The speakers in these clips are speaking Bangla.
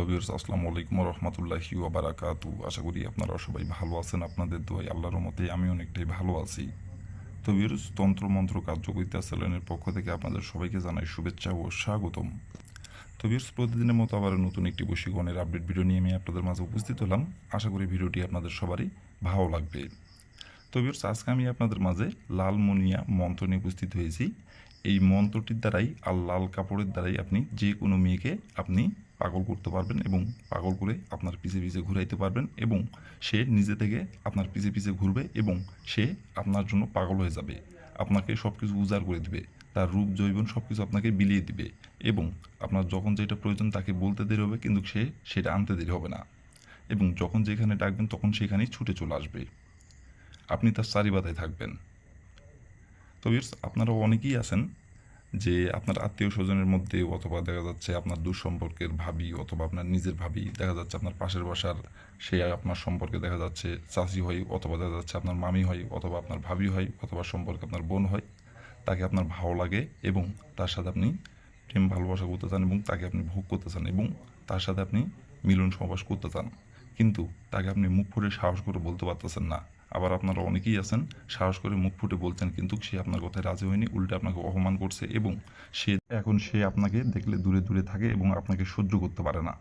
হ্যালো ভিউর্স আসসালামু আলাইকুম রহমতুল্লাহি ওবারাকাতু আশা করি আপনারা সবাই ভালো আছেন, আপনাদের দোয়াই আল্লাহর মতে আমি অনেকটাই ভালো আছি। তো তন্ত্র মন্ত্র কার্যকরিতা চ্যানেলের পক্ষ থেকে আপনাদের সবাইকে জানাই শুভেচ্ছা ও স্বাগতম। তো ভিউর্স প্রতিদিনের মতো আবার নতুন একটি বশীকরণের আপডেট ভিডিও নিয়ে আমি আপনাদের মাঝে উপস্থিত হলাম। আশা করি ভিডিওটি আপনাদের সবারই ভালো লাগবে। তো ভিউর্স আজকে আমি আপনাদের মাঝে লাল মনিয়া মন্ত্র নিয়ে উপস্থিত হয়েছি। এই মন্ত্রটির দ্বারাই আর লাল কাপড়ের দ্বারাই আপনি যে কোনো মেয়েকে আপনি পাগল করতে পারবেন এবং পাগল করে আপনার পিছে পিছে ঘুরাইতে পারবেন এবং সে নিজে থেকে আপনার পিছে পিছে ঘুরবে এবং সে আপনার জন্য পাগল হয়ে যাবে। আপনাকে সব কিছু উজাড় করে দিবে। তার রূপ জৈবন সব কিছু আপনাকে বিলিয়ে দিবে এবং আপনার যখন যেটা প্রয়োজন তাকে বলতে দেরি হবে কিন্তু সে সেটা আনতে দেরি হবে না। এবং যখন যেখানে ডাকবেন তখন সেখানেই ছুটে চলে আসবে। আপনি তার চারিবাদায় থাকবেন। তো আপনারা অনেকেই আছেন যে আপনার আত্মীয় স্বজনের মধ্যে অথবা দেখা যাচ্ছে আপনার দুঃসম্পর্কের ভাবি অথবা আপনার নিজের ভাবি, দেখা যাচ্ছে আপনার পাশের বাসার সে আপনার সম্পর্কে দেখা যাচ্ছে চাচি হয় অথবা দেখা যাচ্ছে আপনার মামি হয় অথবা আপনার ভাবি হয় অথবা সম্পর্কে আপনার বোন হয়, তাকে আপনার ভালো লাগে এবং তার সাথে আপনি প্রেম ভালোবাসা করতে চান এবং তাকে আপনি ভোগ করতে চান এবং তার সাথে আপনি মিলন সহবাস করতে চান। কিন্তু তাকে আপনি মুখ ফুটে সাহস করে বলতে পারতেছেন না। আবার আপনারা অনেকেই আছেন, সাহস করে মুখ ফুটে বলছেন, কিন্তু সে আপনার কথায় রাজি হয়নি, উল্টে আপনাকে অপমান করছে এবং সে এখন সে আপনাকে দেখলে দূরে দূরে থাকে এবং আপনাকে সহ্য করতে পারে না।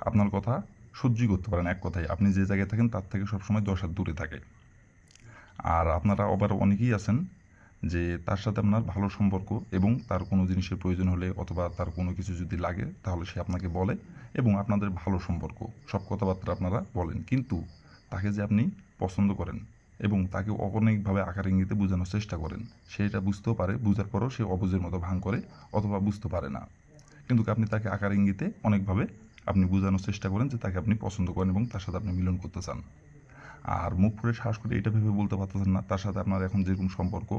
আপনার কথা সহ্যই করতে পারেন এক কথায়। আপনি যে জায়গায় থাকেন, তার থেকে সবসময় দশ হাত দূরে থাকে। আর আপনারা আবার অনেকেই আছেন যে তার সাথে আপনার ভালো সম্পর্ক এবং তার কোনো জিনিসের প্রয়োজন হলে অথবা তার কোনো কিছু যদি লাগে, তাহলে সে আপনাকে বলে এবং আপনাদের ভালো সম্পর্ক। সব কথাবার্তা আপনারা বলেন। কিন্তু তাকে যে আপনি পছন্দ করেন এবং তাকে অনেকভাবে আকার ইঙ্গিতে বোঝানোর চেষ্টা করেন সে এটা বুঝতেও পারে, বুঝার পরও সে অবুঝের মতো ভাঙ করে অথবা বুঝতে পারে না। কিন্তু আপনি তাকে আকার ইঙ্গিতে অনেকভাবে আপনি বোঝানোর চেষ্টা করেন যে তাকে আপনি পছন্দ করেন এবং তার সাথে আপনি মিলন করতে চান। আর মুখ ফুলে শ্বাস করে এটা ভেবে বলতে পারতেছেন না, তার সাথে আপনার এখন যেরকম সম্পর্ক,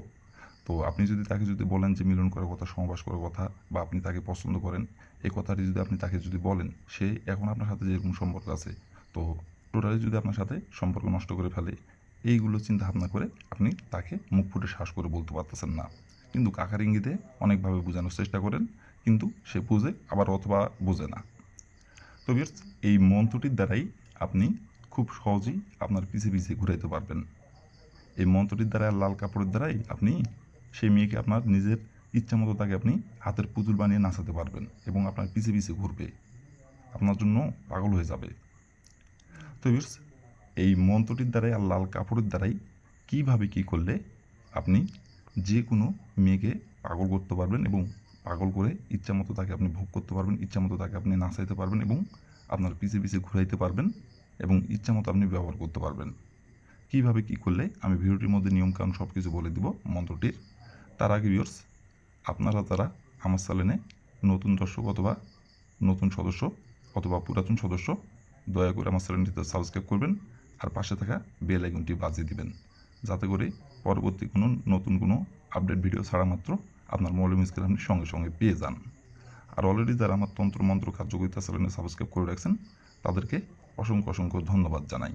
তো আপনি যদি তাকে যদি বলেন যে মিলন করার কথা সমাবাস করার কথা বা আপনি তাকে পছন্দ করেন এই কথাটি যদি আপনি তাকে যদি বলেন, সে এখন আপনার সাথে যেরকম সম্পর্ক আছে, তো টোটালি যদি আপনার সাথে সম্পর্ক নষ্ট করে ফেলে এইগুলো চিন্তা ভাবনা করে আপনি তাকে মুখ ফুটে শ্বাস করে বলতে পারতেছেন না। কিন্তু কাকার ইঙ্গিতে অনেকভাবে বোঝানোর চেষ্টা করেন কিন্তু সে বুঝে আবার অথবা বোঝে না। তো ভিউয়ার্স, এই মন্ত্রটির দ্বারাই আপনি খুব সহজেই আপনার পিছে পিছে ঘুরাইতে পারবেন। এই মন্ত্রটির দ্বারা লাল কাপড়ের দ্বারাই আপনি সেই মেয়েকে আপনার নিজের ইচ্ছা মতো তাকে আপনি হাতের পুতুল বানিয়ে নাচাতে পারবেন এবং আপনার পিছে পিছে ঘুরবে। আপনার জন্য পাগল হয়ে যাবে। তো ভিউয়ার্স, এই মন্ত্রটির দ্বারাই আর লাল কাপড়ের দ্বারাই কীভাবে কী করলে আপনি যে কোনো মেয়েকে পাগল করতে পারবেন এবং পাগল করে ইচ্ছা মতো তাকে আপনি ভোগ করতে পারবেন ইচ্ছা মতো তাকে আপনি নাচাইতে পারবেন এবং আপনার পিছে পিছে ঘুরাইতে পারবেন এবং ইচ্ছা মতো আপনি ব্যবহার করতে পারবেন। কীভাবে কী করলে? আমি ভিডিওটির মধ্যে নিয়মকানুন সব কিছু বলে দিব মন্ত্রটির। তার আগে ভিউয়ার্স আপনারা তারা আমার চ্যানেলে নতুন দর্শক অথবা নতুন সদস্য অথবা পুরাতন সদস্য দয়া করে আমার চ্যানেলটিতে সাবস্ক্রাইব করবেন আর পাশে থাকা বেল আইকনটি বাজিয়ে দিবেন। যাতে করে পরবর্তী কোনো নতুন কোনো আপডেট ভিডিও ছাড়া মাত্র আপনার মোবাইল স্ক্রিন আপনি সঙ্গে সঙ্গে পেয়ে যান। আর অলরেডি যারা আমার তন্ত্র মন্ত্র কার্যকরিতা চ্যানেলে সাবস্ক্রাইব করে রাখছেন, তাদেরকে অসংখ্য অসংখ্য ধন্যবাদ জানাই।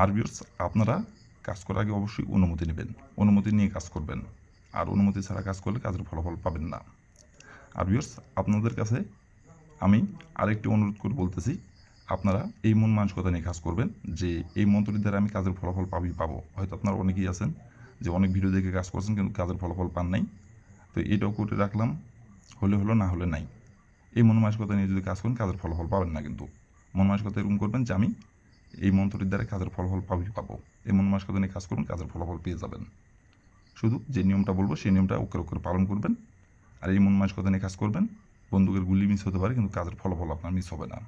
আর ভিউয়ার্স আপনারা কাজ করার আগে অবশ্যই অনুমতি নেবেন। অনুমতি নিয়ে কাজ করবেন। আর অনুমতি ছাড়া কাজ করলে কাজের ফলাফল পাবেন না। আর ভিউয়ার্স আপনাদের কাছে আমি আরেকটি অনুরোধ করে বলতেছি আপনারা এই মন মানসিকতা নিয়ে কাজ করবেন যে এই মন্ত্রটির দ্বারা আমি কাজের ফলাফল পাবই পাবো। হয়তো আপনারা অনেকেই আছেন যে অনেক ভিডিও দেখে কাজ করছেন কিন্তু কাজের ফলাফল পান নাই। তো এটাও করে রাখলাম, হলে হলো না হলে নাই। এই মন মানসিকতা নিয়ে যদি কাজ করেন, কাজের ফলাফল পাবেন না কিন্তু। মন মানসিকতা এরকম করবেন যে আমি এই মন্ত্রটির দ্বারা কাজের ফলাফল পাবই পাবো। এই মন মানসিকতা নিয়ে কাজ করুন, কাজের ফলাফল পেয়ে যাবেন। শুধু যে নিয়মটা বলব, সেই নিয়মটা অক্ষরে অক্ষরে পালন করবেন। আর এই মন মানসিকতা নিয়ে কাজ করবেন, বন্দুকের গুলি মিস হতে পারে, কিন্তু কাজের ফলাফল আপনার মিস হবে না।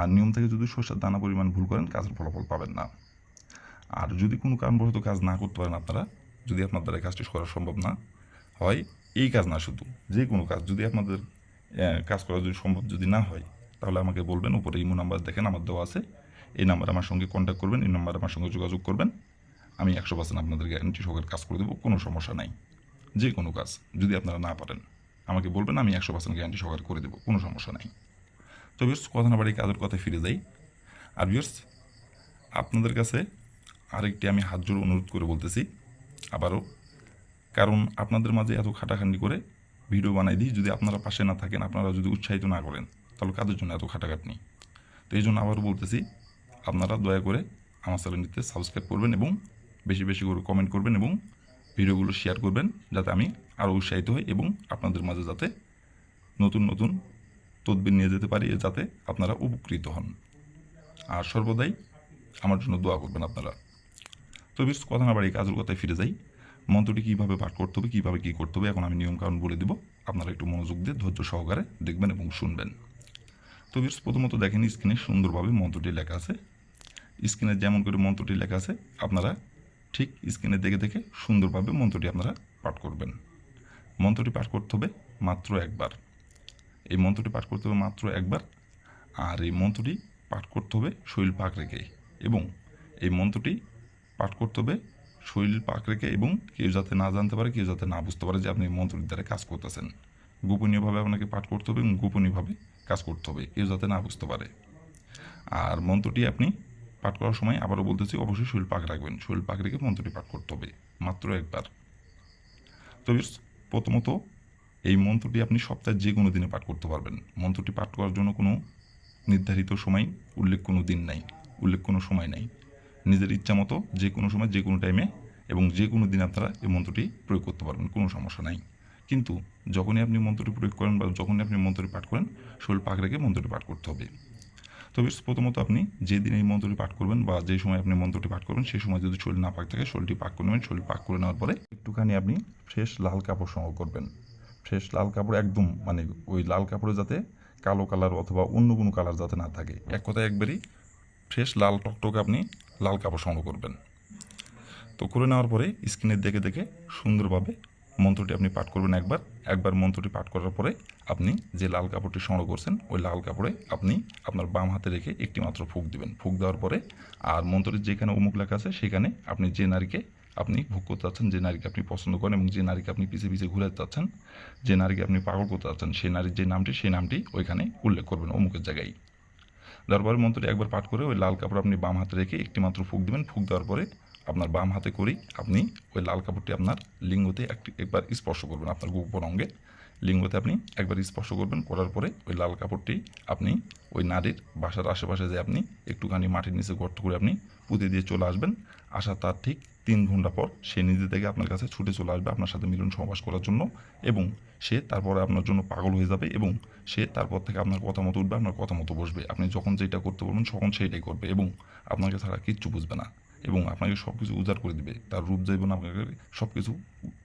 আর নিয়ম থেকে যদি সরষের দানা পরিমাণ ভুল করেন, কাজের ফলাফল পাবেন না। আর যদি কোনো কারণবশত কাজ না করতে পারেন আপনারা, যদি আপনার দ্বারা কাজটি করা সম্ভব না হয়, এই কাজ না শুধু, যে কোনো কাজ যদি আপনাদের কাজ করা যদি সম্ভব যদি না হয়, তাহলে আমাকে বলবেন, উপরে ইমো নাম্বার দেখেন, আমার দেওয়া আছে। এই নাম্বার আমার সঙ্গে কন্ট্যাক্ট করবেন, এই নাম্বার আমার সঙ্গে যোগাযোগ করবেন। আমি একশো পার্সেন্ট আপনাদের গ্যারান্টি সহকারে কাজ করে দেবো, কোনো সমস্যা নাই। যে কোনো কাজ যদি আপনারা না পারেন, আমাকে বলবেন, আমি একশো পার্সেন্ট গ্যারান্টি সহকারে করে দেবো, কোনো সমস্যা নাই। তো বিয়ার্স কথা না বাড়ি কাজের কথায় ফিরে যাই। আর বিয়ার্স আপনাদের কাছে আরেকটি আমি হাত জোড় অনুরোধ করে বলতেছি। আবারও, কারণ আপনাদের মাঝে এত খাটাখান্ডি করে ভিডিও বানাই দিই, যদি আপনারা পাশে না থাকেন, আপনারা যদি উৎসাহিত না করেন, তাহলে কাদের জন্য এত খাটাখাটনি? তো এই জন্য আবারও বলতেছি, আপনারা দয়া করে আমার চ্যানেলটিতে সাবস্ক্রাইব করবেন এবং বেশি বেশি করে কমেন্ট করবেন এবং ভিডিওগুলো শেয়ার করবেন, যাতে আমি আরও উৎসাহিত হই এবং আপনাদের মাঝে যাতে নতুন নতুন তদবির নিয়ে যেতে পারি যাতে আপনারা উপকৃত হন। আর সর্বদাই আমার জন্য দোয়া করবেন আপনারা। তো বেশ কথা না বাড়ি কাজের কথায় ফিরে যাই। মন্ত্রটি কীভাবে পাঠ করতে হবে, কীভাবে কী করতে হবে, এখন আমি নিয়মকানুন বলে দেবো। আপনারা একটু মনোযোগ দিয়ে ধৈর্য সহকারে দেখবেন এবং শুনবেন। তো বেশ প্রথমত দেখেন স্ক্রিনে সুন্দরভাবে মন্ত্রটি লেখা আছে। স্ক্রিনে যেমন করে মন্ত্রটি লেখা আছে, আপনারা ঠিক স্ক্রিনে দেখে দেখে সুন্দরভাবে মন্ত্রটি আপনারা পাঠ করবেন। মন্ত্রটি পাঠ করতে হবে মাত্র একবার। এই মন্ত্রটি পাঠ করতে হবে মাত্র একবার, আর এই মন্ত্রটি পাঠ করতে হবে শৈল পাক রেখে। এবং এই মন্ত্রটি পাঠ করতে হবে শৈল পাক রেখে এবং কেউ যাতে না জানতে পারে, কেউ যাতে না বুঝতে পারে যে আপনি এই মন্ত্রটির দ্বারা কাজ করতেছেন। গোপনীয়ভাবে আপনাকে পাঠ করতে হবে এবং গোপনীয়ভাবে কাজ করতে হবে, কেউ যাতে না বুঝতে পারে। আর মন্ত্রটি আপনি পাঠ করার সময় আবারও বলতেছি, অবশ্যই শৈল পাক রাখবেন। শৈল পাক রেখে মন্ত্রটি পাঠ করতে হবে মাত্র একবার। তো বেশ প্রথমত এই মন্ত্রটি আপনি সপ্তাহে যে কোনো দিনে পাঠ করতে পারবেন। মন্ত্রটি পাঠ করার জন্য কোনো নির্ধারিত সময় উল্লেখ কোনো দিন নাই, উল্লেখ কোনো সময় নাই। নিজের ইচ্ছা মতো যে কোনো সময়, যে কোনো টাইমে এবং যে কোনো দিন আপনারা এই মন্ত্রটি প্রয়োগ করতে পারবেন, কোনো সমস্যা নাই। কিন্তু যখনই আপনি মন্ত্রটি প্রয়োগ করেন বা যখনই আপনি মন্ত্রটি পাঠ করেন, শরীর পাক রেখে মন্ত্রটি পাঠ করতে হবে। তবে প্রথমত আপনি যেদিন এই মন্ত্রটি পাঠ করবেন বা যে সময় আপনি মন্ত্রটি পাঠ করবেন সেই সময় যদি শরীর না পাক থাকে, শরীরটি পাক করে নেবেন শরীর পাক করে নেওয়ার পরে একটুখানি আপনি ফ্রেশ লাল কাপড় সংগ্রহ করবেন। ফ্রেশ লাল কাপড় একদম মানে ওই লাল কাপড়ে যাতে কালো কালার অথবা অন্য কোনো কালার যাতে না থাকে। এক কথায় একবারই ফ্রেশ লাল টকটকে আপনি লাল কাপড় সংগ্রহ করবেন। তো করে নেওয়ার পরে স্ক্রিনে দেখে দেখে সুন্দরভাবে মন্ত্রটি আপনি পাঠ করবেন একবার। একবার মন্ত্রটি পাঠ করার পরে আপনি যে লাল কাপড়টি সংগ্রহ করছেন, ওই লাল কাপড়ে আপনি আপনার বাম হাতে রেখে একটি মাত্র ফুক দিবেন। ফুক দেওয়ার পরে আর মন্ত্রটির যেখানে অমুক লেখা আছে, সেখানে আপনি যে নারীকে আপনি ভোগ করতে চাচ্ছেন যে নারীকে আপনি পছন্দ করেন এবং যে নারীকে আপনি পিছিয়ে পিছিয়ে ঘুরে চাচ্ছেন যে নারীকে আপনি পাগল করতে চাচ্ছেন সেই নারীর যে নামটি, সেই নামটি ওইখানে উল্লেখ করবেন অমুকের জায়গায়। দেওয়ার পরে মন্ত্রটি একবার পাঠ করে ওই লাল কাপড় আপনি বাম হাতে রেখে একটি মাত্র ফুক দিবেন, ফুক দেওয়ার পরে আপনার বাম হাতে করেই আপনি ওই লাল কাপড়টি আপনার লিঙ্গতে একটি, একবার স্পর্শ করবেন আপনার গোপন অঙ্গে। লিঙ্গতে আপনি একবার স্পর্শ করবেন, করার পরে ওই লাল কাপড়টি আপনি ওই নারীর বাসার আশেপাশে যে আপনি একটুখানি মাটির নিচে গর্ত করে আপনি পুঁতে দিয়ে চলে আসবেন। আসা তার ঠিক তিন ঘণ্টা পর সে নিজে থেকে আপনার কাছে ছুটে চলে আসবে আপনার সাথে মিলন সহবাস করার জন্য এবং সে তারপরে আপনার জন্য পাগল হয়ে যাবে এবং সে তারপর থেকে আপনার কথা মতো উঠবে, আপনার কথা মতো বসবে। আপনি যখন যেটা করতে বলবেন তখন সেইটাই করবে এবং আপনাকে ছাড়া কিচ্ছু বুঝবে না এবং আপনাকে সব কিছু উজাড় করে দিবে। তার রূপ জৈবন আপনাকে সব কিছু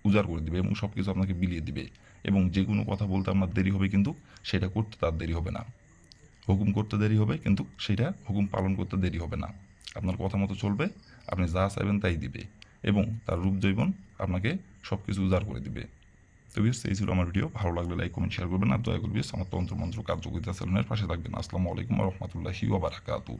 উজাড় করে দিবে এবং সব কিছু আপনাকে বিলিয়ে দিবে এবং যে কোনো কথা বলতে আপনার দেরি হবে কিন্তু সেটা করতে তার দেরি হবে না। হুকুম করতে দেরি হবে, কিন্তু সেটা হুকুম পালন করতে দেরি হবে না। আপনার কথা মতো চলবে, আপনি যা চাইবেন তাই দিবে এবং তার রূপ জৈবন আপনাকে সব কিছু উজাড় করে দিবে। তো বিশ এই ছিল আমার ভিডিও। ভালো লাগলে লাইক, কমেন্ট শেয়ার করবেন আর দয়া করবি তন্ত্র মন্ত্র কার্যকরিতা সেলুনের পাশে থাকবেন। আসসালামু আলাইকুম রহমতুল্লাহি ওবারাকাতু